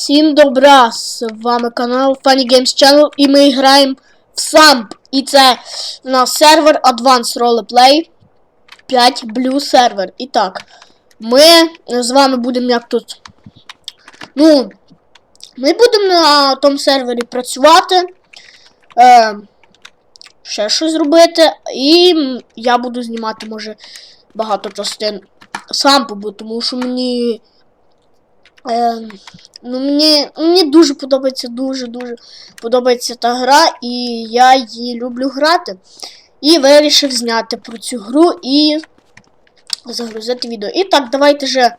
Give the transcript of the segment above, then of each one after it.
Всім добра! З вами канал Funny Games Channel і ми граємо в Самп. І це на сервер Advanced Roleplay 5 Blue сервер. І так, ми з вами будемо як тут. Ну, ми будемо на тому сервері працювати. Е, ще щось робити. І я буду знімати, може, багато частин сампу, тому що мені. Е, ну, мені, мені дуже подобається, дуже-дуже подобається та гра, і я її люблю грати. І вирішив зняти про цю гру і загрузити відео. І так, давайте же.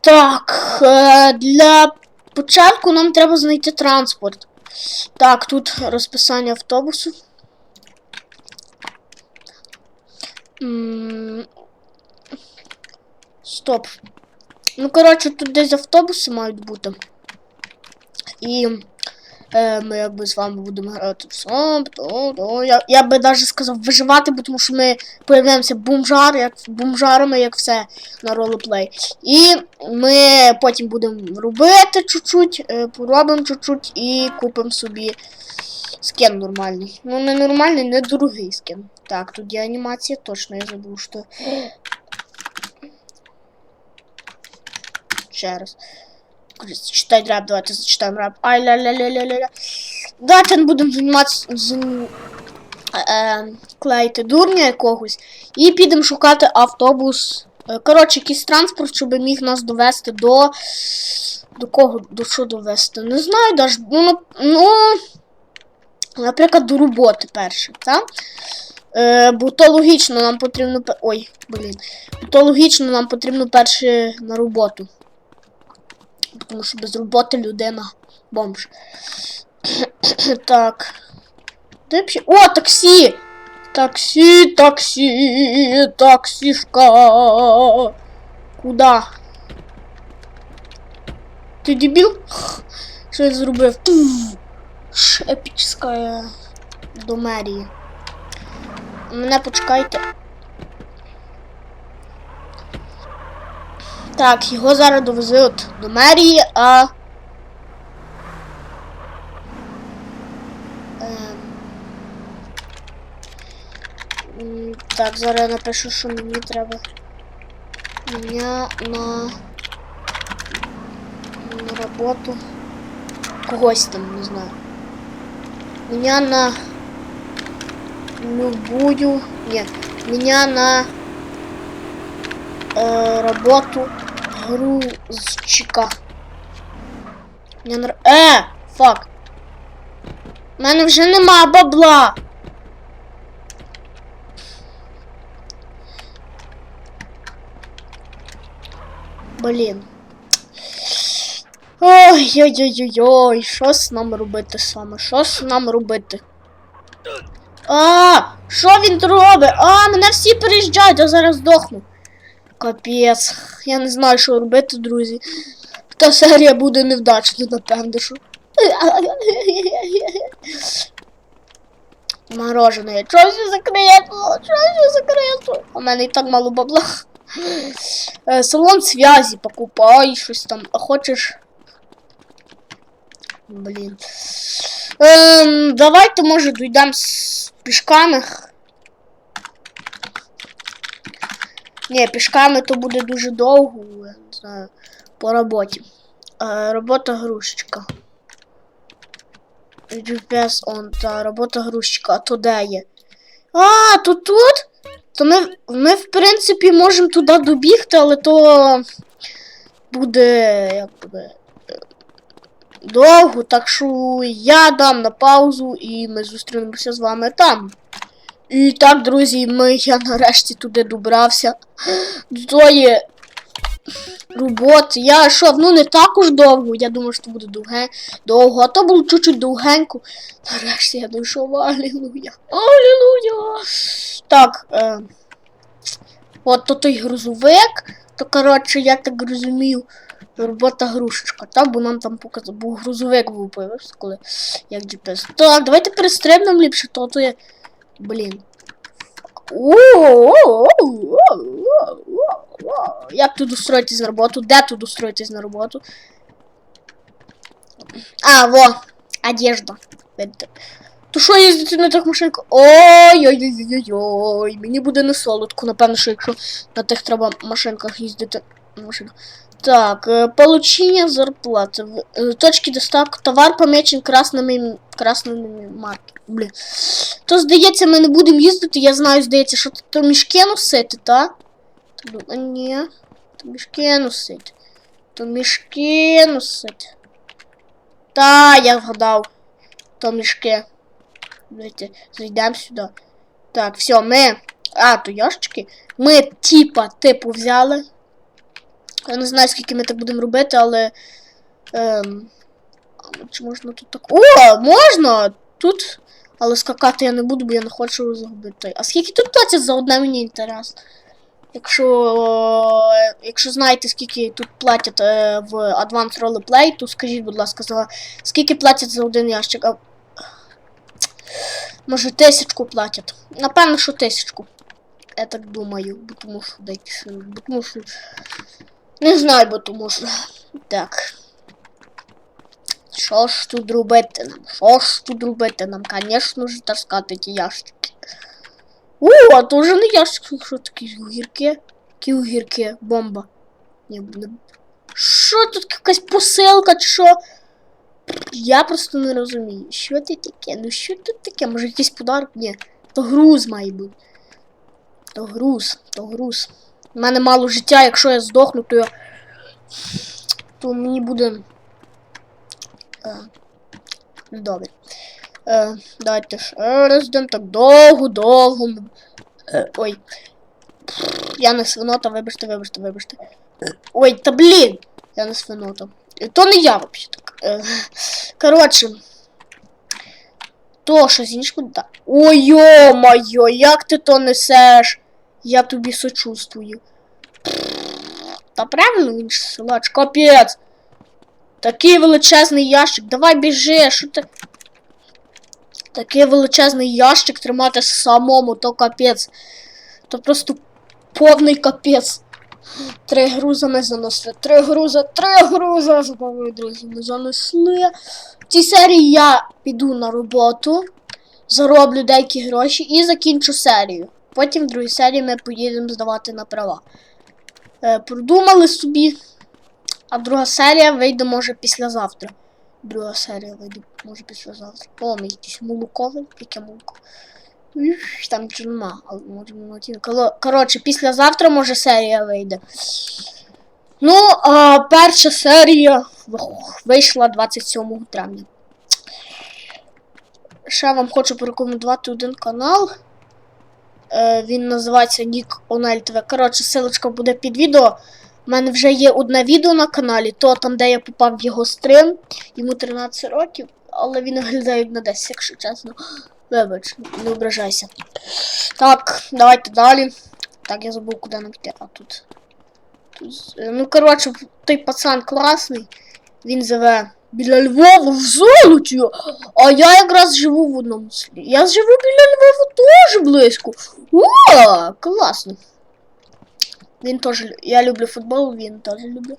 Так, е, для початку нам треба знайти транспорт. Так, тут розписання автобусу. Стоп. Ну, коротше, тут десь автобуси мають бути. І е, ми якби з вами будемо грати в сам, то, то. Я, я би навіть сказав виживати, бо тому що ми появляємося бомжар, як бомжарами, як все на ролеплей. І ми потім будемо робити чуть-чуть, е, поробимо чуть-чуть і купимо собі скін нормальний. Ну, не нормальний, не дорогий скін. Так, тут є анімація, точно я забув, що. Ще раз. Читай реп, давайте зачитаємо реп. Ай ля ля ля ля ля Давайте будемо займатися з, е, клеїти дурня якогось. І підемо шукати автобус. Е, Коротше, якийсь транспорт, щоб міг нас довести до. До кого? До що довести? Не знаю, даже. Ну, ну наприклад, до роботи перше, так? Е, бо то логічно нам потрібно. Ой, блін. Бо то логічно нам потрібно перше на роботу. Тому що без роботи людина бомж. так. Де ще- О, таксі! Таксі, таксі, таксішка. Куда? Ти дебіл? Що я зробив? Ш, Епічна до мерії. Мене почекайте. Так, його зараз довезуть до мерії, а. Ем... Так, зараз я напишу, що мені треба. Мене на. На роботу. Когось там, не знаю. Меня на любую. Нет, меня на э, работу грузчика. Мне нрав... Е, фак. У мене вже нема бабла. Блін. Ой-ой-ой-ой-ой, що з нам робити саме? Що з нам робити? А, що він робить? А, мене всі переїжджають, я зараз здохну. Капець. Я не знаю, що робити, друзі. Та серія буде невдачною, напевно, що. Мороженое. Чого все закрито? Чого все закрито? У мене і так мало бабла. Е, Салон связі покупай, щось там. А хочеш. Блін. Ем, давайте, може, дійдемо з пішками. Ні, пішками то буде дуже довго, я по роботі. Е, робота грузчика. GPS on, та робота грузчика, а то де є? А, то тут? То ми, ми в принципі, можемо туди добігти, але то буде, як буде, довго, так що я дам на паузу і ми зустрінемося з вами там. І так, друзі, ми, я нарешті туди добрався. До тої роботи. Я йшов, ну не так уж довго. Я думав, що буде довге, довго, а то було чуть-чуть довгенько. Нарешті я дійшов. Алілуя. Алілуя. Так, е, от то той грузовик. То, коротше, я так розумію, робота грушечка, так? Бо нам там показав, бо грузовик був появився, коли як GPS. Так, давайте перестрибнемо ліпше, то то є. Блін. Як тут устроїтись на роботу? Де тут устроїтись на роботу? А, во, одежда. То що їздити на тих машинках? Ой-ой-ой-ой-ой. Мені буде не солодко, напевно, що якщо на тих треба машинках їздити. Машинах. Так, э, получение зарплаты. В- э, Точки доставки. Товар помечен красними, красними марки. Блін. То, здається, ми не будемо їздити. Я знаю, здається, що то мішки носити, та? Та ду- а, Ні. То мішки носити. То мішки носити. Та, я вгадав. То мішки. Давайте зайдемо сюди. Так, все, ми. А, то ящики. Ми, типа, типу, взяли. Я не знаю, скільки ми так будемо робити, але. Ем, чи можна тут так. О, можна! Тут. Але скакати я не буду, бо я не хочу загубити. А скільки тут платять за одне мені інтересно? Якщо. Якщо знаєте, скільки тут платять е, в Advanced Roleplay, то скажіть, будь ласка, за скільки платять за один ящик. А... Може тисячку платять. Напевно, що тисячку. Я так думаю, бо тому що деякі бо тому що. Не знаю, бо тому що. Так. Що ж тут робити нам? Що ж тут робити нам? Звісно ж, таскати ті ящики. О, а то вже не ящики, що такі огірки? Які огірки? Бомба. Ні, не... Що тут якась посилка чи що? Я просто не розумію. Що це таке? Ну що тут таке? Може якийсь подарок? Ні. То груз має бути. То груз, то груз. У мене мало життя, якщо я здохну, то я. То мені буде. Е, Добре. Е, давайте ще раз так довго, довго. Е, ой. Я не свинота, вибачте, вибачте, вибачте. Ой, та блін! Я не свинота. То не я взагалі так. Е, коротше. То, що з іншого. Ой, йо-моє, як ти то несеш? Я тобі сочувствую. Та правильно він силач, капець. Такий величезний ящик. Давай біжи, що ти. Такий величезний ящик тримати самому, то капець. То просто повний капець. Три груза ми занесли. Три груза, три груза. З друзі, ми занесли. В цій серії я піду на роботу, зароблю деякі гроші і закінчу серію. Потім в другій серії ми поїдемо здавати на права. Е, продумали собі. А друга серія вийде може післязавтра. Друга серія вийде може післязавтра. О, ми якийсь молоковий, яке молоко. Там нічого але може. Коротше, післязавтра може серія вийде. Ну, а перша серія вийшла 27 травня. Ще вам хочу порекомендувати один канал. Е, він називається Нік Онель ТВ. Коротше, ссылочка буде під відео. У мене вже є одне відео на каналі, то там, де я попав в його стрим. Йому 13 років, але він виглядає на 10, якщо чесно. Вибач, не ображайся. Так, давайте далі. Так, я забув, куди нам йти. А тут. тут е, ну, коротше, той пацан класний. Він живе біля Львова в золоті. А я якраз живу в одному селі. Я живу біля Львова теж близько. О, класно. Він теж. Я люблю футбол, він теж любить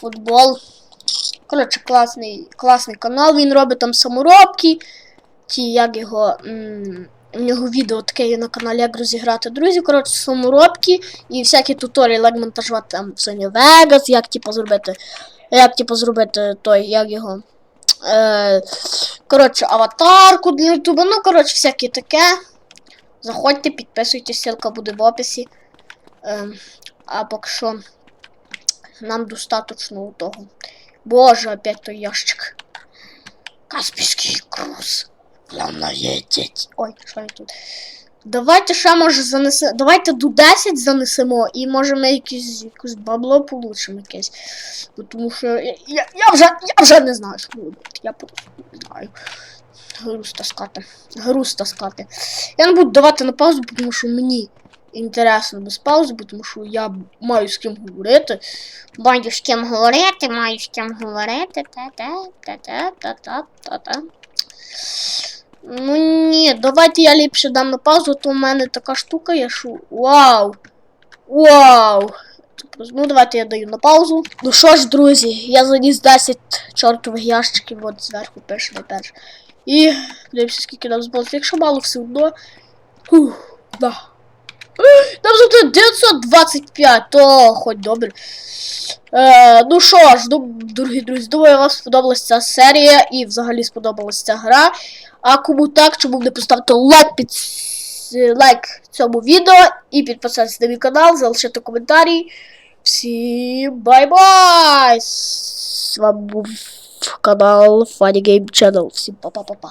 футбол. Коротше, класний, класний канал. Він робить там саморобки. Ті, як його. м, У нього відео таке є на каналі, як розіграти друзів. Коротше, саморобки і всякі туторіали, як монтажувати там Sony Vegas, як типу зробити. Як типу зробити той, як його. Е, коротше, аватарку для Ютуба. Ну, коротше, всяке таке. Заходьте, підписуйтесь, ссылка буде в описі. Е, а поки що нам достаточно того. Боже, опять той ящик. Каспійський круз. Главное їдеть. Ой, що я тут? Давайте ще може занесе. Давайте до 10 занесемо і може ми якісь, якусь бабло получимо якесь. Тому що я, я, я, вже, я вже не знаю, що робити. Я просто не знаю. Груз таскати. Груз таскати. Я не буду давати на паузу, тому що мені інтересно без паузи, тому що я маю з ким говорити. Маю з ким говорити, маю з ким говорити. Та-та-та-та-та-та-та. Ну ні, давайте я ліпше дам на паузу, то в мене така штука є, що. Вау! Вау! Ну, давайте я даю на паузу. Ну що ж, друзі, я заніс 10 чортових ящиків, от зверху пише на перше. І дивимося, скільки нам збулося. Якщо мало все одно. Фух, да. Нам завжди 925, то хоч добре. Е, ну що ж, ну, дорогі друзі, думаю, вам сподобалася ця серія і взагалі сподобалася ця гра. А кому так, чому б не поставити лайк під лайк цьому відео і підписатися на мій канал, залишити коментарі. Всім бай-бай! З вами був канал Funny Game Channel. Всім па-па-па-па.